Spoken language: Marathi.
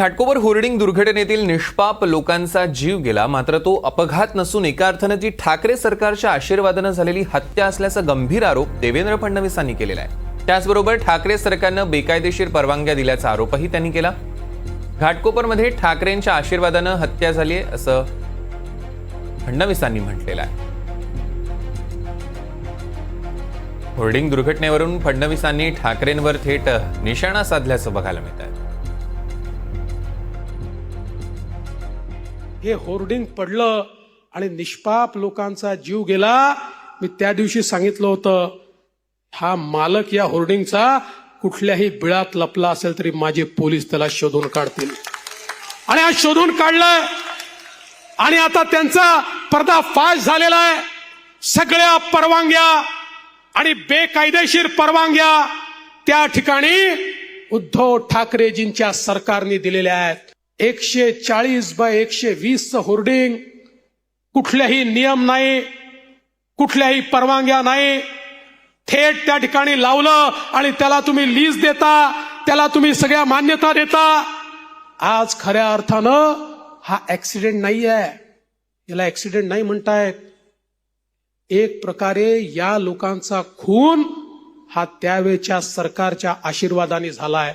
घाटकोपर होर्डिंग दुर्घटनेतील निष्पाप लोकांचा जीव गेला. मात्र तो अपघात नसून एका अर्थानं ती ठाकरे सरकारच्या आशीर्वादानं झालेली हत्या असल्याचा गंभीर आरोप देवेंद्र फडणवीसांनी केलेला आहे. त्याचबरोबर ठाकरे सरकारनं बेकायदेशीर परवानग्या दिल्याचा आरोपही त्यांनी केला. घाटकोपरमध्ये ठाकरेंच्या आशीर्वादानं हत्या झाली आहे असं फडणवीसांनी म्हटलेलं आहे. होर्डिंग दुर्घटनेवरून फडणवीसांनी ठाकरेंवर थेट निशाणा साधल्याचं बघायला मिळत आहे हे होर्डिंग पडलं आणि निष्पाप लोकांचा जीव गेला. मी त्या दिवशी सांगितलं होतं हा मालक या होर्डिंगचा कुठल्याही बिळात लपला असेल तरी माझे पोलीस त्याला शोधून काढतील. आणि आज शोधून काढलं. आणि आता त्यांचा पर्दाफाश झालेला आहे. सगळ्या परवानग्या आणि बेकायदेशीर परवानग्या त्या ठिकाणी उद्धव ठाकरेजींच्या सरकारने दिलेल्या आहेत. एकशे चाळीस बाय एकशे वीसचं होर्डिंग कुठल्याही नियम नाही कुठल्याही परवानग्या नाही. थेट त्या ठिकाणी लावलं आणि त्याला तुम्ही लीज देता त्याला तुम्ही सगळ्या मान्यता देता. आज खऱ्या अर्थानं हा ऍक्सिडेंट नाही आहे. याला ऍक्सिडेंट नाही म्हणतायत. एक प्रकारे या लोकांचा खून हा त्यावेळच्या सरकारच्या आशीर्वादाने झालाय.